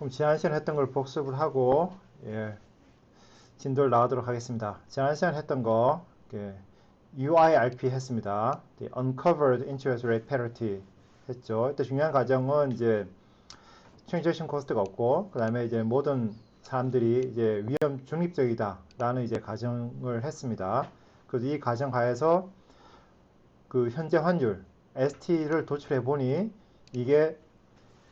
그럼 지난 시간 했던 걸 복습을 하고 예, 진도를 나가도록 하겠습니다. 지난 시간 했던 거 예, UIRP 했습니다. Uncovered Interest Rate Parity 했죠. 이때 중요한 과정은 이제 트랜잭션 코스트가 없고 그 다음에 이제 모든 사람들이 이제 위험 중립적이다 라는 이제 가정을 했습니다. 그래서 이 가정 하에서 그 현재 환율 ST를 도출해 보니 이게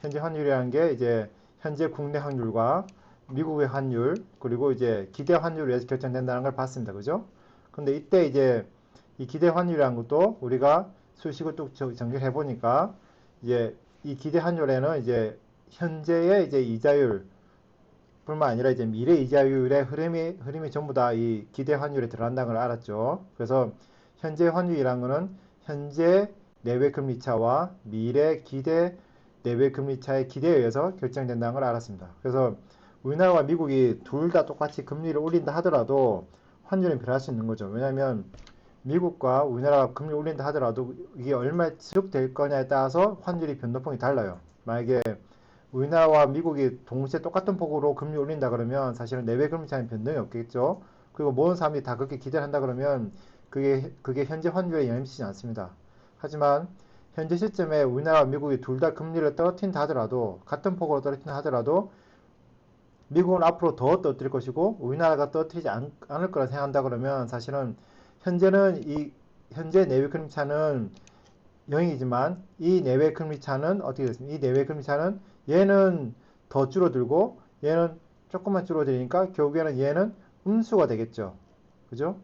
현재 환율이라는 게 이제 현재 국내 환율과 미국의 환율 그리고 이제 기대 환율에서 결정된다는 걸 봤습니다. 그죠? 근데 이때 이제 이 기대 환율이라는 것도 우리가 수식을 또 정리해 보니까 이제 이 기대 환율에는 이제 현재의 이제 이자율 뿐만 아니라 이제 미래 이자율의 흐름이 흐름이 전부 다 이 기대 환율에 들어간다는 걸 알았죠. 그래서 현재 환율이라는 거는 현재 내외 금리 차와 미래 기대 내외 금리 차의 기대에 의해서 결정된다는 걸 알았습니다. 그래서 우리나라와 미국이 둘 다 똑같이 금리를 올린다 하더라도 환율은 변할 수 있는 거죠. 왜냐하면 미국과 우리나라가 금리 올린다 하더라도 이게 얼마 지속될 거냐에 따라서 환율이 변동폭이 달라요. 만약에 우리나라와 미국이 동시에 똑같은 폭으로 금리 올린다 그러면 사실은 내외 금리 차이는 변동이 없겠죠. 그리고 모든 사람들이 다 그렇게 기대를 한다 그러면 그게 그게 현재 환율에 영향 미치지 않습니다. 하지만 현재 시점에 우리나라와 미국이 둘 다 금리를 떨어뜨린다 하더라도 같은 폭으로 떨어뜨린다 하더라도 미국은 앞으로 더 떨어뜨릴 것이고 우리나라가 떨어뜨리지 않, 을 거라 생각한다 그러면 사실은 현재는 이 현재 내외 금리 차는 0이지만 이 내외 금리 차는 어떻게 됐습니까? 이 내외 금리 차는 얘는 더 줄어들고 얘는 조금만 줄어들니까 결국에는 얘는 음수가 되겠죠. 그죠?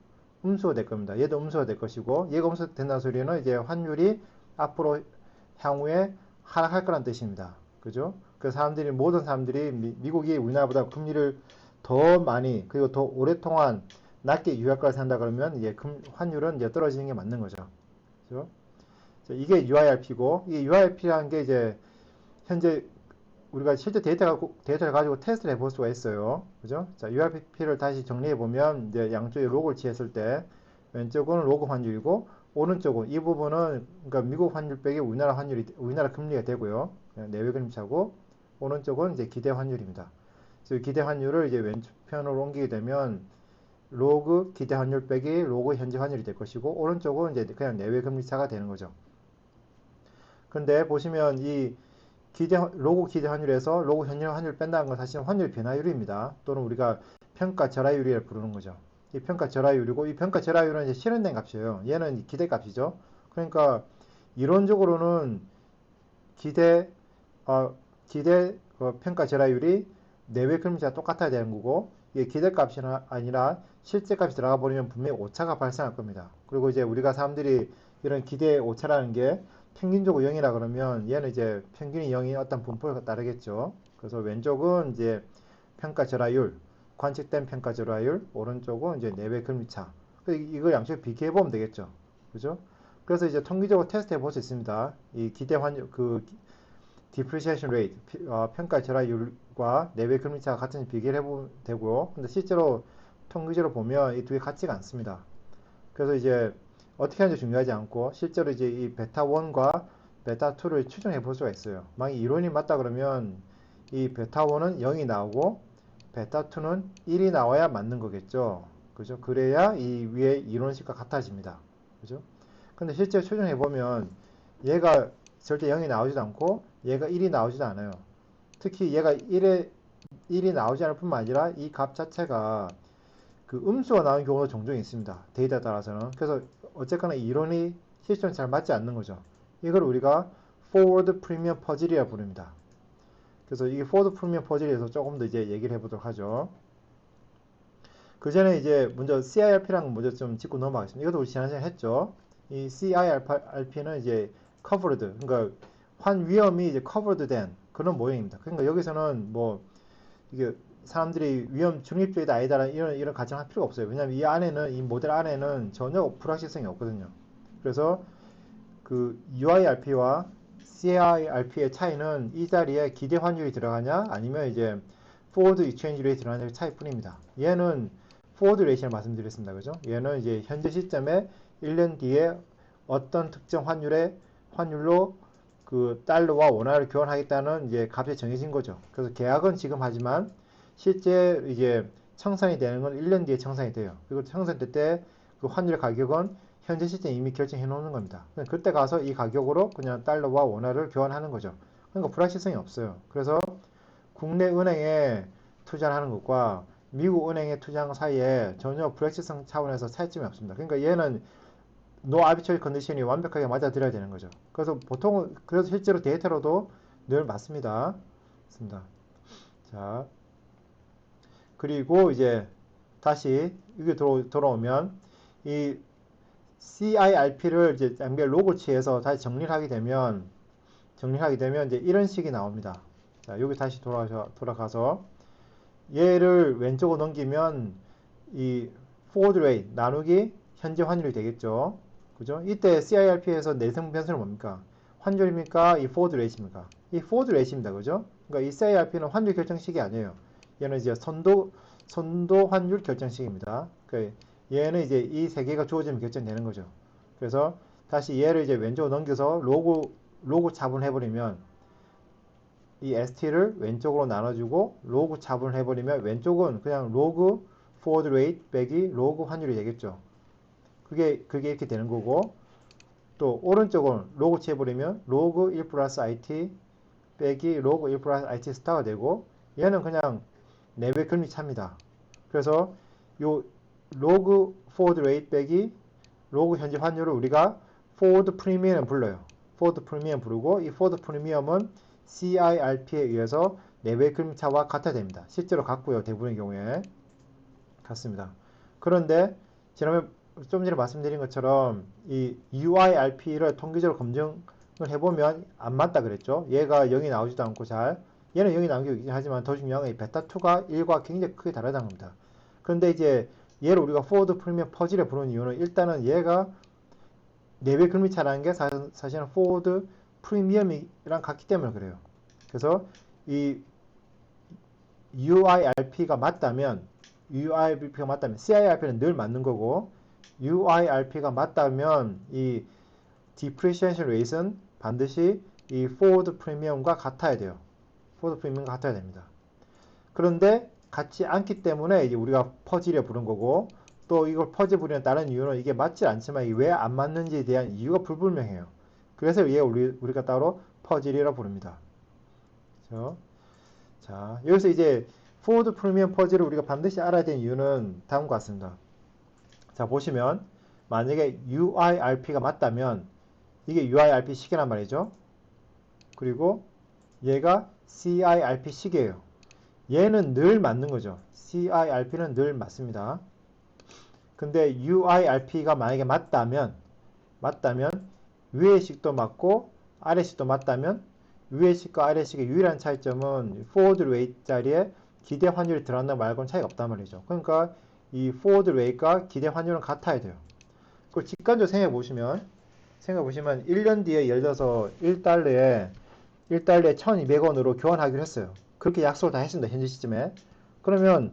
음수가 될 겁니다. 얘도 음수가 될 것이고 얘가 음수 된다는 소리는 이제 환율이 앞으로 향후에 하락할 거란 뜻입니다. 그죠? 그 사람들이 모든 사람들이 미, 국이 우리나라보다 금리를 더 많이 그리고 더 오랫동안 낮게 거라 생각한다 그러면 이제 금, 환율은 이제 떨어지는 게 맞는 거죠. 그죠? 이게 UIRP고 이 UIRP라는 게 이제 현재 우리가 실제 데이터, 데이터를 가지고 테스트를 해볼 수가 있어요. 그죠? 자, URP를 다시 정리해 보면 이제 양쪽에 로그를 취했을 때 왼쪽은 로그 환율이고 오른쪽은 이 부분은 그러니까 미국 환율 빼기 우리나라 환율이 우리나라 금리가 되고요. 내외 금리차고 오른쪽은 이제 기대 환율입니다. 그래서 기대 환율을 이제 왼편으로 옮기게 되면 로그 기대 환율 빼기 로그 현재 환율이 될 것이고 오른쪽은 이제 그냥 내외 금리차가 되는 거죠. 근데 보시면 이 기대 로그 기대 환율에서 로그 현재 환율을 뺀다는 건 사실은 환율 변화율입니다. 또는 우리가 평가 절하율이라 부르는 거죠. 이 평가 절하율이고 이 평가 절하율은 이제 실현된 값이에요. 얘는 기대 값이죠. 그러니까 이론적으로는 기대 어, 기대 어, 평가 절하율이 내외 금리가 똑같아야 되는 거고 이게 기대 값이 아니라 실제 값이 들어가 버리면 분명히 오차가 발생할 겁니다. 그리고 이제 우리가 사람들이 이런 기대 오차라는 게 평균적으로 0이라 그러면 얘는 이제 평균이 0이 어떤 분포에 따르겠죠. 그래서 왼쪽은 이제 평가 절하율, 관측된 평가 절하율, 오른쪽은 이제 내외 금리차. 이걸 양쪽 비교해 보면 되겠죠. 그죠? 그래서 이제 통계적으로 테스트 해 볼 수 있습니다. 이 기대 환율, 그, depreciation rate, 어, 평가 절하율과 내외 금리차가 같은지 비교를 해보면 되고요. 근데 실제로 통계적으로 보면 이 두 개 같지가 않습니다. 그래서 이제 어떻게 하는지 중요하지 않고 실제로 이제 이 베타 1과 베타 2를 추정해 볼 수가 있어요. 만약 이론이 맞다 그러면 이 베타 1은 0이 나오고 베타 2는 1이 나와야 맞는 거겠죠. 그죠? 그래야 이 위에 이론식과 같아집니다. 그죠? 근데 실제 추정해 보면 얘가 절대 0이 나오지도 않고 얘가 1이 나오지도 않아요. 특히 얘가 1에 1이 나오지 않을 뿐만 아니라 이 값 자체가 그 음수가 나오는 경우도 종종 있습니다. 데이터에 따라서는. 그래서 어쨌거나 이론이 실제로 잘 맞지 않는 거죠. 이걸 우리가 forward premium 퍼즐이라 부릅니다. 그래서 이게 forward premium 퍼즐에서 조금 더 이제 얘기를 해보도록 하죠. 그 전에 이제 먼저 CIRP라는 거 먼저 좀 짚고 넘어가겠습니다. 이것도 우리 지난 시간에 했죠. 이 CIRP는 이제 covered, 그러니까 환 위험이 이제 covered 된 그런 모형입니다. 그러니까 여기서는 뭐 이게 사람들이 위험 중립적이다 아니다라는 이런 이런 가정할 필요가 없어요. 왜냐하면 이 안에는 이 모델 안에는 전혀 불확실성이 없거든요. 그래서 그 UIRP와 CIRP의 차이는 이 자리에 기대 환율이 들어가냐 아니면 이제 forward exchange rate 들어가냐 차이뿐입니다. 얘는 forward rate를 말씀드렸습니다. 그죠? 얘는 이제 현재 시점에 1년 뒤에 어떤 특정 환율의 환율로 그그 달러와 원화를 교환하겠다는 이제 값이 정해진 거죠. 그래서 계약은 지금 하지만 실제 이제 청산이 되는 건 1년 뒤에 청산이 돼요. 그리고 청산될 때 그 환율 가격은 현재 시점 이미 결정해 놓는 겁니다. 그때 가서 이 가격으로 그냥 달러와 원화를 교환하는 거죠. 그러니까 불확실성이 없어요. 그래서 국내 은행에 투자를 하는 것과 미국 은행에 투자한 것 사이에 전혀 불확실성 차원에서 차이점이 없습니다. 그러니까 얘는 노 아비처리 컨디션이 완벽하게 맞아들여야 되는 거죠. 그래서 보통은 그래서 실제로 데이터로도 늘 맞습니다. 맞습니다. 자 그리고 이제 다시 이게 돌아, 돌아오면 이 CIRP를 이제 양별 로고치에서 다시 정리를 하게 되면 정리하게 되면 이제 이런 식이 나옵니다. 자, 여기 다시 돌아가서, 돌아가서 얘를 왼쪽으로 넘기면 이 forward rate 나누기 현재 환율이 되겠죠. 그죠? 이때 CIRP에서 내성 변수는 뭡니까? 환율입니까? 이 forward rate입니까? 이 forward rate입니다. 그죠? 그러니까 이 CIRP는 환율 결정식이 아니에요. 얘는 이제 선도 선도 환율 결정식입니다. 그러니까 얘는 이제 이 세 개가 주어지면 결정되는 거죠. 그래서 다시 얘를 이제 왼쪽으로 넘겨서 로고 로고 차분을 해버리면 이 ST를 왼쪽으로 나눠주고 로그 차분을 해버리면 왼쪽은 그냥 로그 forward rate 빼기 로그 환율이 되겠죠. 그게 그게 이렇게 되는 거고 또 오른쪽은 로그 채버리면 로그 1 플러스 IT 빼기 로그 1 플러스 IT 스타가 되고 얘는 그냥 내외 금리 차입니다. 그래서 요 로그 forward rate 빼기 로그 현재 환율을 우리가 forward premium 불러요. forward premium 부르고 이 forward premium은 CIRP에 의해서 내외 금리차와 같아야 됩니다. 실제로 같고요. 대부분의 경우에 같습니다. 그런데 지난번에 좀 전에 말씀드린 것처럼 이 UIRP를 통계적으로 검증을 해보면 안 맞다 그랬죠. 얘가 0이 나오지도 않고 잘 얘는 0이 나오긴 하지만 더 중요한 건 베타2가 1과 굉장히 크게 다르다는 겁니다. 그런데 이제 얘를 우리가 포워드 프리미엄 퍼즐에 부르는 이유는 일단은 얘가 내외 금리차라는 게 사 실은 포워드 프리미엄이랑 같기 때문에 그래요. 그래서 이 UIRP가 맞다면 UIRP가 맞다면 CIRP는 늘 맞는 거고 UIRP가 맞다면 이 depreciation rate은 반드시 이 forward premium과 같아야 돼요. forward premium과 같아야 됩니다. 그런데 같지 않기 때문에 이제 우리가 퍼즐에 부른 거고 또 이걸 퍼즐 부리는 다른 이유는 이게 맞지 않지만 왜 안 맞는지에 대한 이유가 불분명해요. 그래서 얘 우리, 우리가 따로 퍼즐이라 부릅니다. 그렇죠? 자, 여기서 이제 포워드 프리미엄 퍼즐을 우리가 반드시 알아야 되는 이유는 다음과 같습니다. 자, 보시면 만약에 UIRP가 맞다면 이게 UIRP 시계란 말이죠. 그리고 얘가 CIRP 시계예요. 얘는 늘 맞는 거죠. CIRP는 늘 맞습니다. 근데 UIRP가 만약에 맞다면 맞다면 위의 식도 맞고 아래 식도 맞다면 위의 식과 아래 식의 유일한 차이점은 forward rate 자리에 기대 환율이 들어간다 말고는 차이가 없단 말이죠. 그러니까 이 forward rate가 기대 환율은 같아야 돼요. 그걸 직관적으로 생각해 보시면 생각해 보시면 1년 뒤에 예를 들어서 1달러에 1달러에 1200원으로 교환하기로 했어요. 그렇게 약속을 다 했습니다. 현재 시점에. 그러면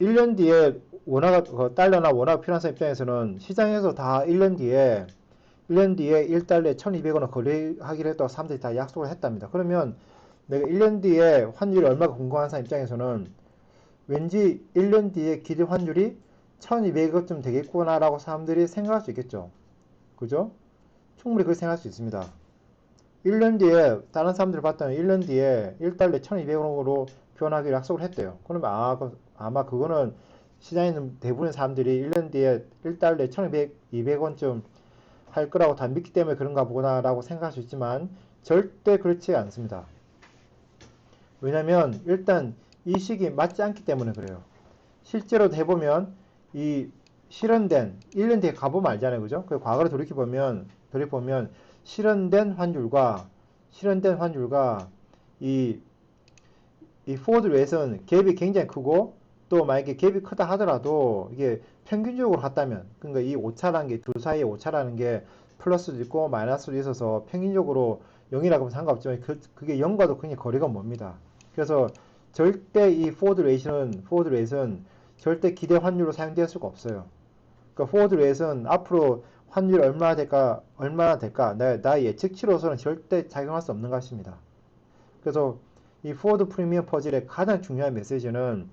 1년 뒤에 그 달러나 원화가 필요한 사람 입장에서는 시장에서 다 1년 뒤에 1년 뒤에 1달러에 1200원을 거래하기로 했다고 사람들이 다 약속을 했답니다. 그러면 내가 1년 뒤에 환율이 얼마가 궁금한 사람 입장에서는 왠지 1년 뒤에 기대 환율이 1200원쯤 되겠구나라고 사람들이 생각할 수 있겠죠. 그죠? 충분히 그렇게 생각할 수 있습니다. 1년 뒤에 다른 사람들 봤더니 1년 뒤에 1달러에 1200원으로 변하기로 약속을 했대요. 그러면 아, 그, 아마 그거는 시장에 있는 대부분의 사람들이 1년 뒤에 1달러에 1200, 200원쯤 할 거라고 다 믿기 때문에 그런가 보구나 라고 생각할 수 있지만 절대 그렇지 않습니다. 왜냐면 일단 이 시기 맞지 않기 때문에 그래요. 실제로 해보면 이 실현된 1년 뒤에 가보면 알잖아요. 그죠? 그 과거를 돌이켜보면 돌이보면 실현된 환율과 실현된 환율과 이, 이 포워드 웨이는 갭이 굉장히 크고 또 만약에 갭이 크다 하더라도 이게 평균적으로 갔다면 그러니까 이 오차라는 게 둘 사이의 오차라는 게 플러스도 있고 마이너스도 있어서 평균적으로 0이라고 하면 상관없지만 그, 그게 0과도 굉장히 거리가 멉니다. 그래서 절대 이 포워드 레이션, 포워드 레이트는 절대 기대 환율로 사용될 수가 없어요. 그러니까 포워드 레이트는 앞으로 환율이 얼마나 될까, 얼마나 될까, 나, 나의 예측치로서는 절대 작용할 수 없는 것입니다. 그래서 이 포워드 프리미엄 퍼즐의 가장 중요한 메시지는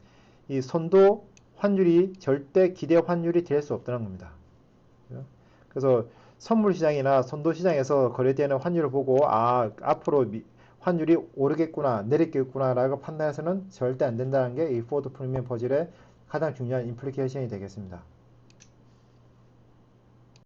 이 선도 환율이 절대 기대 환율이 될 수 없다는 겁니다. 그래서 선물 시장이나 선도 시장에서 거래되는 환율을 보고 아 앞으로 미, 환율이 오르겠구나 내리겠구나라고 판단해서는 절대 안 된다는 게 이 포워드 프리미엄 퍼즐의 가장 중요한 임플리케이션이 되겠습니다.